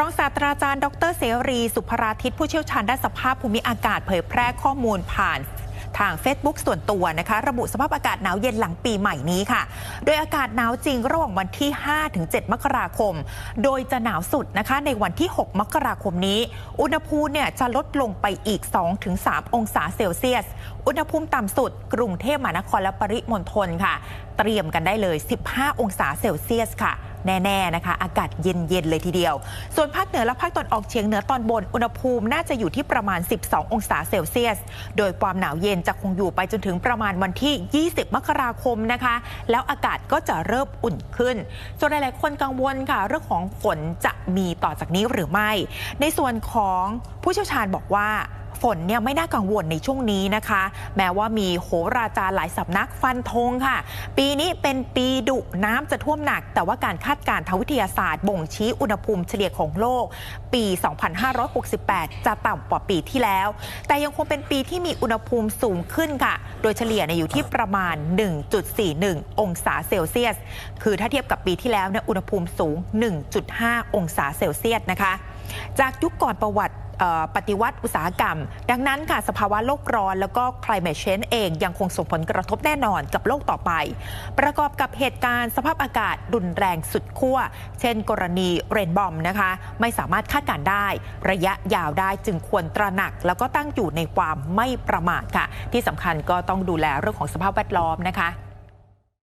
รองศาสตราจารย์ ดรเสรี สุภราทิตผู้เชี่ยวชาญด้านสภาพภูมิอากาศเผยแพร่ข้อมูลผ่านทาง Facebook ส่วนตัวนะคะ ระบุสภาพอากาศหนาวเย็นหลังปีใหม่นี้ค่ะ โดยอากาศหนาวจริงระหว่างวันที่ 5-7 มกราคม โดยจะหนาวสุดนะคะในวันที่ 6 มกราคมนี้ อุณหภูมิเนี่ยจะลดลงไปอีก 2-3 องศาเซลเซียส อุณหภูมิต่ำสุด กรุงเทพมหานครและปริมณฑลค่ะ เตรียมกันได้เลย 15 องศาเซลเซียสค่ะ แน่ๆนะคะ อากาศเย็น ๆ เลยทีเดียว ส่วนภาคเหนือและภาคตอนออกเฉียงเหนือตอนบน อุณหภูมิน่าจะอยู่ที่ประมาณ 12 องศาเซลเซียส โดยความหนาวเย็นจะคงอยู่ไปจนถึงประมาณวันที่ 20 มกราคมนะคะ แล้วอากาศก็จะเริ่มอุ่นขึ้นส่วนหลายๆคนกังวลค่ะ เรื่องของฝนจะมีต่อจากนี้หรือไม่ ในส่วนของผู้เชี่ยวชาญบอกว่า ฝนเนี่ยไม่น่ากังวลในช่วงนี้นะคะ แม้ว่ามีโหราจาร์หลายสำนักฟันธงค่ะ ปีนี้เป็นปีดุน้ำจะท่วมหนัก แต่ว่าการคาดการณ์ทางวิทยาศาสตร์บ่งชี้อุณหภูมิเฉลี่ยของโลก ปี 2568 จะต่ำกว่าปีที่แล้ว แต่ยังคงเป็นปีที่มีอุณหภูมิสูงขึ้นค่ะ โดยเฉลี่ยเนี่ยอยู่ที่ประมาณ 1.41 องศาเซลเซียส คือถ้าเทียบกับปีที่แล้วเนี่ยอุณหภูมิสูง 1.5 องศาเซลเซียสนะคะ จากยุคก่อนประวัติ ปฏิวัติอุตสาหกรรม ดังนั้นค่ะสภาวะโลกร้อน แล้วก็ climate change เองยังคงส่งผลกระทบแน่นอนกับโลกต่อไป ประกอบกับเหตุการณ์สภาพอากาศรุนแรงสุดขั้ว เช่นกรณีเรนบอมนะคะ ไม่สามารถคาดการได้ ระยะยาวได้จึงควรตระหนัก แล้วก็ตั้งอยู่ในความไม่ประมาทค่ะ ที่สำคัญก็ต้องดูแลเรื่องของสภาพแวดล้อมนะคะ